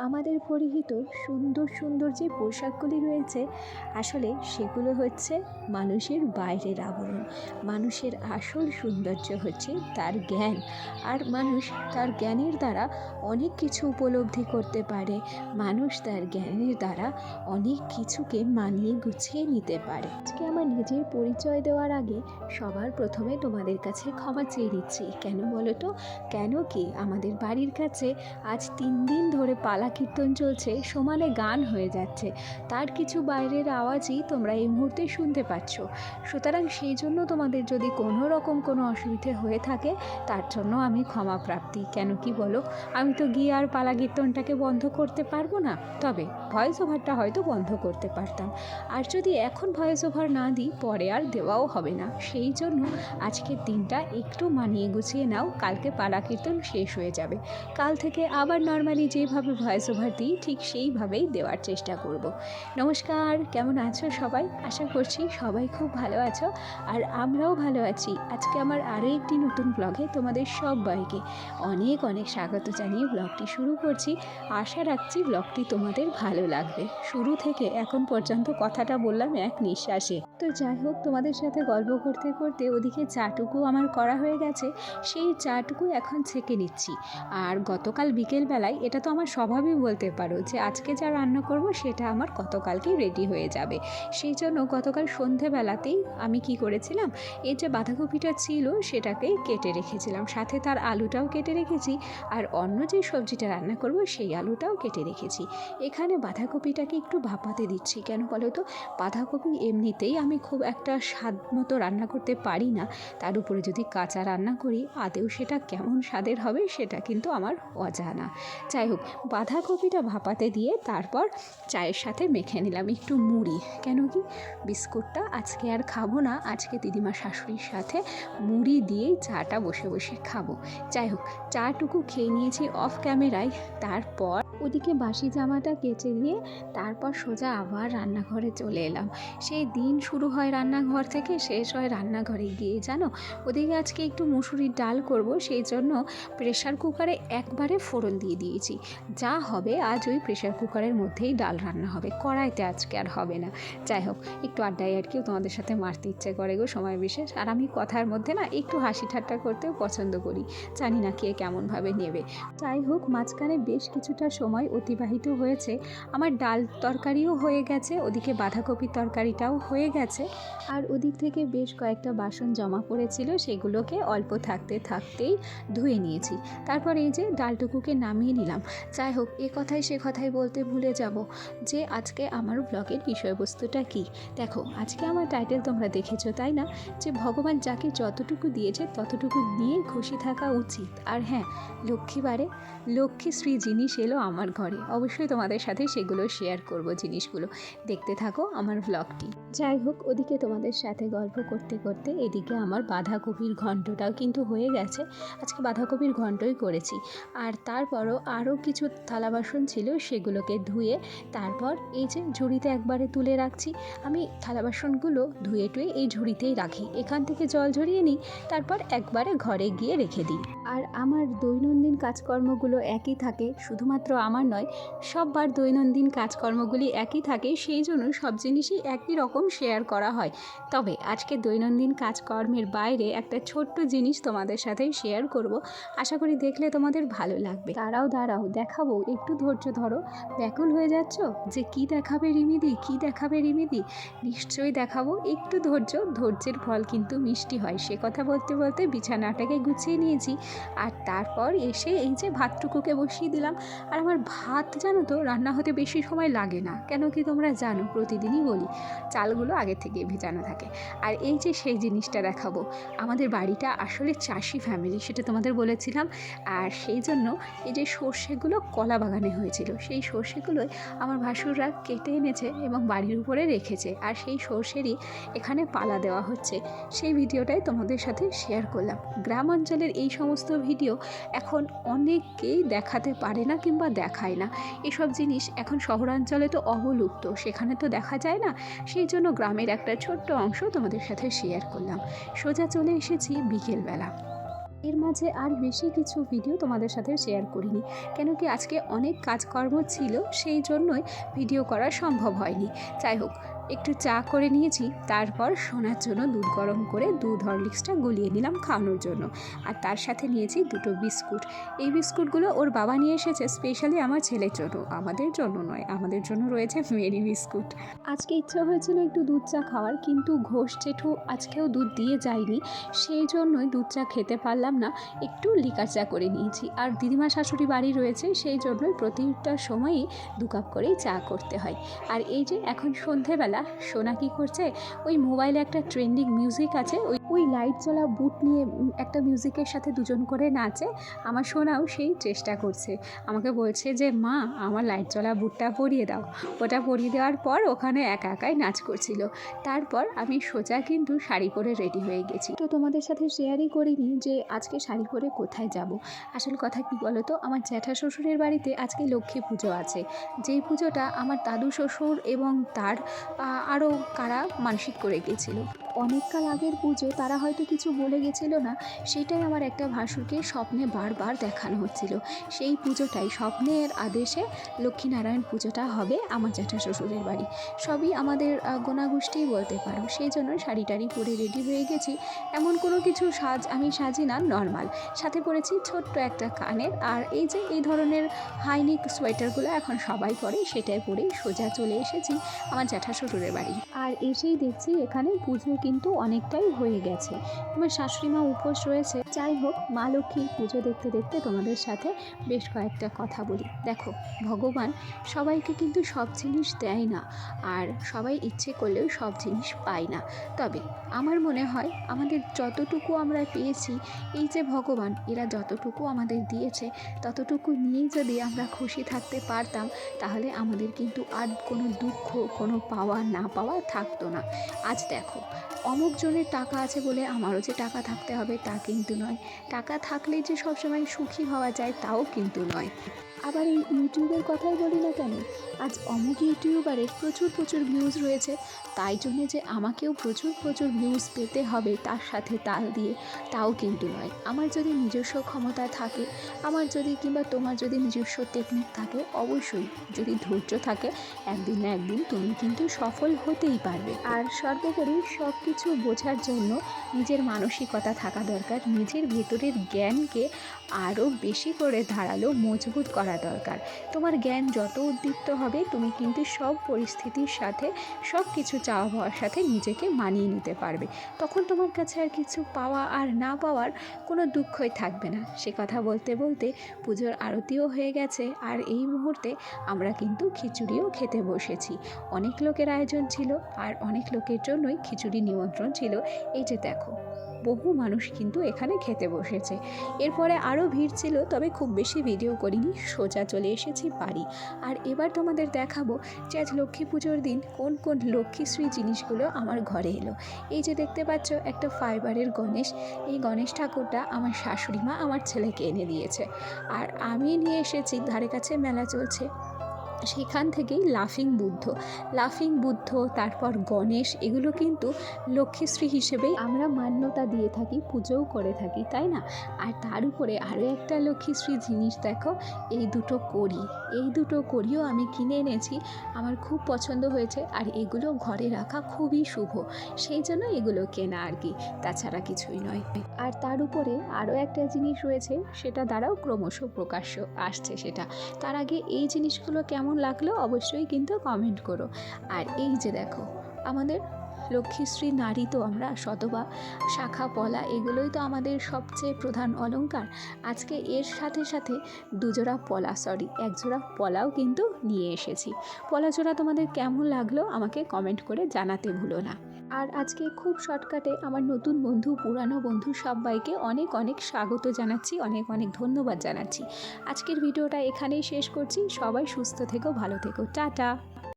আমাদের পরিহিত সুন্দর সুন্দর যে পোশাকগুলি রয়েছে, আসলে সেগুলো হচ্ছে মানুষের বাইরের আবরণ। মানুষের আসল সৌন্দর্য হচ্ছে তার জ্ঞান। আর মানুষ তার জ্ঞানের দ্বারা অনেক কিছু উপলব্ধি করতে পারে। মানুষ তার জ্ঞানের দ্বারা অনেক কিছুকে মানিয়ে গুছিয়ে নিতে পারে। আজকে আমার নিজের পরিচয় দেওয়ার আগে সবার প্রথমে তোমাদের কাছে ক্ষমা চেয়ে নিচ্ছি। কেন বলো তো? কেন কি আমাদের বাড়ির কাছে আজ তিন দিন ধরে পালা কীর্তন চলছে, সমানে গান হয়ে যাচ্ছে। তার কিছু বাইরের আওয়াজই তোমরা এই মুহূর্তে শুনতে পাচ্ছ। সুতরাং সেই জন্য তোমাদের যদি কোনো রকম কোনো অসুবিধে হয়ে থাকে, তার জন্য আমি ক্ষমা প্রাপ্তি। কেন কি বলো? আমি তো গিয়ে আর পালা কীর্তনটাকে বন্ধ করতে পারব না। তবে ভয়েস ওভারটা হয়তো বন্ধ করতে পারতাম। আর যদি এখন ভয়েস ওভার না দিই, পরে আর দেওয়াও হবে না। সেই জন্য আজকের দিনটা একটু মানিয়ে গুছিয়ে নাও। কালকে পালা কীর্তন শেষ হয়ে যাবে। কাল থেকে আবার নর্মালি যেভাবে ভয়েস ওভার দিই ঠিক সেইভাবেই দেওয়ার চেষ্টা করব। নমস্কার, কেমন আছো সবাই? আশা করছি সবাই খুব ভালো আছো আর আমরাও ভালো আছি। আজকে আমার আরও একটি নতুন ব্লগে তোমাদের সবাইকে অনেক অনেক স্বাগত জানিয়ে ব্লগটি শুরু করছি। আশা রাখছি ব্লগটি তোমাদের ভালো লাগবে। শুরু থেকে এখন পর্যন্ত কথাটা বললাম এক নিঃশ্বাসে। তো যাই হোক, তোমাদের সাথে গল্প করতে করতে ওদিকে চাটুকু আমার করা হয়ে গেছে। সেই চাটুকু এখন ছেঁকে নিচ্ছি। আর গতকাল বিকেলবেলায়, এটা তো আমার স্বভাবই বলতে পারো যে আজকে যা রান্না করব সেটা আমার গতকালকেই রেডি হয়ে যাবে। সেই জন্য গতকাল সন্ধেবেলাতেই আমি কি করেছিলাম, এই যে বাঁধাকপিটা ছিল সেটাকে কেটে রেখেছিলাম। সাথে তার আলুটাও কেটে রেখেছি আর অন্য যে সবজিটা রান্না করব সেই আলুটাও কেটে রেখেছি। এখানে বাঁধাকপিটাকে একটু ভাপাতে দিচ্ছি। কেন বলো তো? বাঁধাকপি এমনিতেই আমি খুব একটা স্বাদ মতো রান্না করতে পারি না। তার উপরে যদি কাঁচা রান্না করি, আদেও সেটা কেমন স্বাদের হবে সেটা কিন্তু আমার অজানা। যাই হোক বাঁধাকপিটা ভাপাতে দিয়ে তারপর চায়ের সাথে মেখে নিলাম একটু মুড়ি। কেন কি? বিস্কুটটা আজকে আর খাব না, আজকে দিদিমা শাশুড়ির সাথে মুড়ি দিয়েই চাটা বসে বসে খাব। যাই হোক, চাটুকু খেয়ে নিয়েছি অফ ক্যামেরায় তারপর ওদিকে বাসি জামাটা কেচে দিয়ে তারপর সোজা আবার রান্নাঘরে চলে এলাম। সেই দিন শুরু হয় রান্নাঘর থেকে, শেষ হয় রান্নাঘরে গিয়ে, জানো? ওদিকে আজকে একটু মুসুরির ডাল করব, সেই জন্য প্রেশার কুকারে একবারে ফোড়ন দিয়ে দিয়েছি। যা হবে আজ ওই প্রেশার কুকারের মধ্যেই ডাল রান্না হবে। কড়াইতে আজকে আর হবে না। যাই হোক, একটু আড্ডায় আর কেউ তোমাদের সাথে মারতে ইচ্ছে করে গো, সময় বিশেষ। আর আমি কথার মধ্যে না একটু হাসি ঠাট্টা করতেও পছন্দ করি। জানি না কে কেমনভাবে নেবে। যাই হোক, মাঝখানে বেশ কিছুটা সময় অতিবাহিত হয়েছে। আমার ডাল তরকারিও হয়ে গেছে, ওদিকে বাঁধাকপির তরকারিটাও হয়ে গেছে। আর ওদিক থেকে বেশ কয়েকটা বাসন জমা পড়েছিল, সেগুলোকে অল্প থাকতে থাকতেই ধুয়ে নিয়েছি। তারপর এই যে ডালটুকুকে নামিয়ে নিলাম। যাই হোক, এ কথাই সে কথাই বলতে ভুলে যাব যে আজকে আমার ব্লগের বিষয়বস্তুটা কি। দেখো, আজকে আমার টাইটেল তোমরা দেখেছ, তাই না? যে ভগবান যাকে যতটুকু দিয়েছে, ততটুকু নিয়ে খুশি থাকা উচিত। আর হ্যাঁ লক্ষ্মীবারে লক্ষ্মীশ্রী জিনিস এলো আমার ঘরে। অবশ্যই তোমাদের সাথে সেগুলো শেয়ার করব, জিনিসগুলো। দেখতে থাকো আমার ব্লগটি যাই হোক, ওদিকে তোমাদের সাথে গল্প করতে করতে এদিকে আমার বাঁধাকপির ঘন্টটাও কিন্তু হয়ে গেছে। আজকে বাঁধাকপির ঘন্টই করেছি। আর তারপরও আরও কিছু থালা বাসন ছিল, সেগুলোকে ধুয়ে তারপর এই যে ঝুড়িতে একবারে তুলে রাখছি, আমি থালা বাসনগুলো ধুয়ে টুয়ে এই ঝুড়িতেই রাখি। এখান থেকে জল ঝরিয়ে নিই, তারপর একবারে ঘরে গিয়ে রেখে দিই। আর আমার দৈনন্দিন কাজকর্মগুলো একই থাকে, শুধুমাত্র আমার নয়, সববার দৈনন্দিন কাজকর্মগুলি একই থাকে, সেই জন্য সব জিনিসই একই রকম শেয়ার করা হয়। তবে আজকে দৈনন্দিন কাজকর্মের বাইরে একটা ছোট্ট জিনিস তোমাদের সাথে শেয়ার করব। আশা করি দেখলে তোমাদের ভালো লাগবে। দাঁড়াও দাঁড়াও, দেখাবো, একটু ধৈর্য ধরো। ব্যাকুল হয়ে যাচ্ছ? যে কি দেখাবে রিমিদি? কি দেখাবে রিমিদি? নিশ্চয়ই দেখাবো। একটু ধৈর্য, ধৈর্যের ফল কিন্তু মিষ্টি হয়। সে কথা বলতে বলতে বিছানাটাকে গুছিয়ে নিয়েছি। আর তারপর এসে এই যে ভাতটুকুকে বসিয়ে দিলাম। আর আমার ভাত জানো তো, রান্না হতে বেশি সময় লাগে না। কেন কি তোমরা জানো, প্রতিদিনই বলি, চালগুলো আগে থেকে ভেজানো থাকে। আর এই যে সেই জিনিসটা দেখাবো, আমাদের বাড়িটা আসলে চাষি ফ্যামিলি সেটা তোমাদের বলেছিলাম। আর সেই জন্য এই যে সর্ষেগুলো কলা বাগানে হয়েছিল, সেই সর্ষেগুলোই আমার ভাসুররা কেটে এনেছে এবং বাড়ির উপরে রেখেছে। আর সেই সর্ষেরই এখানে পালা দেওয়া হচ্ছে। সেই ভিডিওটাই তোমাদের সাথে শেয়ার করলাম। গ্রাম অঞ্চলের এই সমস্ত ভিডিও এখন অনেকেই দেখাতে পারে না কিংবা দেখায় না। এসব জিনিস এখন শহরাঞ্চলে তো অবলুপ্ত। সেখানে তো দেখা যায় না? সেই জন্য গ্রামের একটা ছোট্ট অংশ তোমাদের সাথে শেয়ার করলাম। সোজা চলে এসেছি বিকেলবেলা। এর মাঝে আর বেশি কিছু ভিডিও তোমাদের সাথে শেয়ার করিনি। কেন কি আজকে অনেক কাজকর্ম ছিল, সেই জন্যই ভিডিও করা সম্ভব হয়নি। যাই হোক একটু চা করে নিয়েছি, তারপর শোনার জন্য দুধ গরম করে দুধ হরলিক্সটা গলিয়ে নিলাম খাওয়ানোর জন্য। আর তার সাথে নিয়েছি দুটো বিস্কুট। এই বিস্কুটগুলো ওর বাবা নিয়ে এসেছে স্পেশালি আমার ছেলের জন্য। আমাদের জন্য নয়, আমাদের জন্য রয়েছে মেরি বিস্কুট। আজকে ইচ্ছা হয়েছিল একটু দুধ চা খাওয়ার, কিন্তু ঘোষ জেঠু আজকেও দুধ দিয়ে যায়নি। সেই জন্যই দুধ চা খেতে পারলাম না, একটু লিকার চা করে নিয়েছি। আর দিদিমা শাশুড়ি বাড়ি রয়েছে, সেই জন্যই প্রতিটা সময়ই দু কাপ করেই চা করতে হয়। আর এই যে এখন সন্ধেবেলা সোনা কী করছে? ওই মোবাইলে একটা ট্রেন্ডিং মিউজিক আছে, ওই ওই লাইট জ্বলা বুট নিয়ে একটা মিউজিকের সাথে দুজন করে নাচে। আমার সোনাও সেই চেষ্টা করছে। আমাকে বলছে যে, মা, আমার লাইট জ্বলা বুটটা পরিয়ে দাও। ওটা পরিয়ে দেওয়ার পর ওখানে একা একাই নাচ করছিল। তারপর আমি সোজা কিন্তু শাড়ি পরে রেডি হয়ে গেছি। তো তোমাদের সাথে শেয়ারই করিনি যে, আজকে শাড়ি পরে কোথায় যাব। আসল কথা কি বলো তো আমার জ্যাঠা শ্বশুরের বাড়িতে আজকে লক্ষ্মী পুজো আছে। যেই পুজোটা আমার দাদু শ্বশুর এবং তার আরও কারা মানসিক করে গেছিল অনেককাল আগের পুজো তারা হয়তো কিছু বলে গেছিল না সেটাই আমার একটা ভাসুরকে স্বপ্নে বারবার দেখানো হচ্ছিল। সেই পুজোটাই স্বপ্নের আদেশে লক্ষ্মীনারায়ণ পুজোটা হবে আমার জ্যাঠা শ্বশুরের বাড়ি। সবই আমাদের আহ, গোনাগুষ্টিই বলতে পারো। সেই জন্য শাড়ি টাড়ি পরে রেডি হয়ে গেছি। এমন কোনো কিছু সাজ আমি সাজি না নর্মাল সাথে পরেছি ছোট্ট একটা কানের। আর এই যে এই ধরনের হাইনিক সোয়েটারগুলো এখন সবাই পরে সেটাই পরেই সোজা চলে এসেছি আমার জ্যাঠা শ্বশুরের বাড়ি। আর এসেই দেখছি এখানে পুজো কিন্তু অনেকটাই হয়ে গেছে। আমার শাশুড়ি মা উপোস রয়েছে। যাই হোক, মা লক্ষ্মীর পুজো দেখতে দেখতে তোমাদের সাথে বেশ কয়েকটা কথা বলি। দেখো, ভগবান সবাইকে কিন্তু সব জিনিস দেয় না, আর সবাই ইচ্ছে করলেও সব জিনিস পায় না। তবে আমার মনে হয় আমাদের যতটুকু আমরা পেয়েছি, এই যে ভগবান, এরা যতটুকু আমাদের দিয়েছে, ততটুকু নিয়েই যদি আমরা খুশি থাকতে পারতাম, তাহলে আমাদের কিন্তু আর কোনো দুঃখ, কোনো পাওয়া না পাওয়া থাকতো না। আজ দেখো অমুক জনের টাকা আছে বলে আমারও যে টাকা থাকতে হবে তা কিন্তু নয়। টাকা থাকলেই যে সবসময় সুখী হওয়া যায় তাও কিন্তু নয়। আবার এই ইউটিউবের কথাই বলি না কেন? আজ অমুক ইউটিউবারের প্রচুর প্রচুর ভিউজ রয়েছে। তাই জন্যে যে আমাকেও প্রচুর প্রচুর ভিউজ পেতে হবে তার সাথে তাল দিয়ে, তাও কিন্তু নয়। আমার যদি নিজস্ব ক্ষমতা থাকে, আমার যদি কিংবা তোমার যদি নিজস্ব টেকনিক থাকে, অবশ্যই যদি ধৈর্য থাকে, একদিন না একদিন তুমি কিন্তু সফল হতেই পারবে। আর সর্বোপরি সব কিছু বোঝার জন্য নিজের মানসিকতা থাকা দরকার। নিজের ভেতরের জ্ঞানকে আরও বেশি করে ধারালো, মজবুত করা দরকার। তোমার জ্ঞান যত উদ্দীপ্ত হবে, তুমি কিন্তু সব পরিস্থিতির সাথে সব কিছু চাওয়া পাওয়ার সাথে নিজেকে মানিয়ে নিতে পারবে। তখন তোমার কাছে আর কিছু পাওয়া আর না পাওয়ার কোনো দুঃখই থাকবে না। সে কথা বলতে বলতে পুজোর আরতিও হয়ে গেছে আর এই মুহূর্তে আমরা কিন্তু খিচুড়িও খেতে বসেছি। অনেক লোকের আয়োজন ছিল আর অনেক লোকের জন্যই খিচুড়ি নিমন্ত্রণ ছিল, এই যে দেখো, বহু মানুষ কিন্তু এখানে খেতে বসেছে। এরপরে আরও ভিড় ছিল, তবে খুব বেশি ভিডিও করিনি, সোজা চলে এসেছি বাড়ি। আর এবার তোমাদের দেখাবো যে আজ লক্ষ্মী পুজোর দিন কোন কোন লক্ষ্মীশ্রী জিনিসগুলো আমার ঘরে এলো। এই যে দেখতে পাচ্ছ, একটা ফাইবারের গণেশ। এই গণেশ ঠাকুরটা আমার শাশুড়ি মা আমার ছেলেকে এনে দিয়েছে। আর আমি নিয়ে এসেছি, ধারে কাছে মেলা চলছে। সেখান থেকেই লাফিং বুদ্ধ। লাফিং বুদ্ধ, তারপর গণেশ, এগুলো কিন্তু লক্ষ্মীশ্রী হিসেবেই আমরা মান্যতা দিয়ে থাকি, পুজোও করে থাকি, তাই না? আর তার উপরে আরও একটা লক্ষ্মীশ্রী জিনিস দেখো, এই দুটো কড়ি। এই দুটো কড়িও আমি কিনে এনেছি, আমার খুব পছন্দ হয়েছে, আর এগুলো ঘরে রাখা খুবই শুভ, সেই জন্য এগুলো কেনা আর কি, তাছাড়া কিছুই নয়। আর তার উপরে আরও একটা জিনিস রয়েছে, সেটা দ্বারাও ক্রমশ প্রকাশ্য আসছে সেটা। তার আগে এই জিনিসগুলো কেমন লাগল অবশ্যই কিন্তু কমেন্ট করো। আর এই যে দেখো, আমাদের লক্ষ্মীশ্রী নারী তো আমরা শতবা শাখা, পলা এগুলোই তো আমাদের সবচেয়ে প্রধান অলঙ্কার আজকে এর সাথে সাথে দুজোড়া পলা সরি একজোড়া পলাও কিন্তু নিয়ে এসেছি। পলা জোড়া তোমাদের কেমন লাগল আমাকে কমেন্ট করে জানাতে ভুলো না। আর আজকে খুব শর্টকাটে আমার নতুন বন্ধু, পুরানো বন্ধু সবাইকে অনেক অনেক স্বাগত জানাচ্ছি, অনেক অনেক ধন্যবাদ জানাচ্ছি। আজকের ভিডিওটা এখানেই শেষ করছি। সবাই সুস্থ থেকো, ভালো থেকো। টাটা!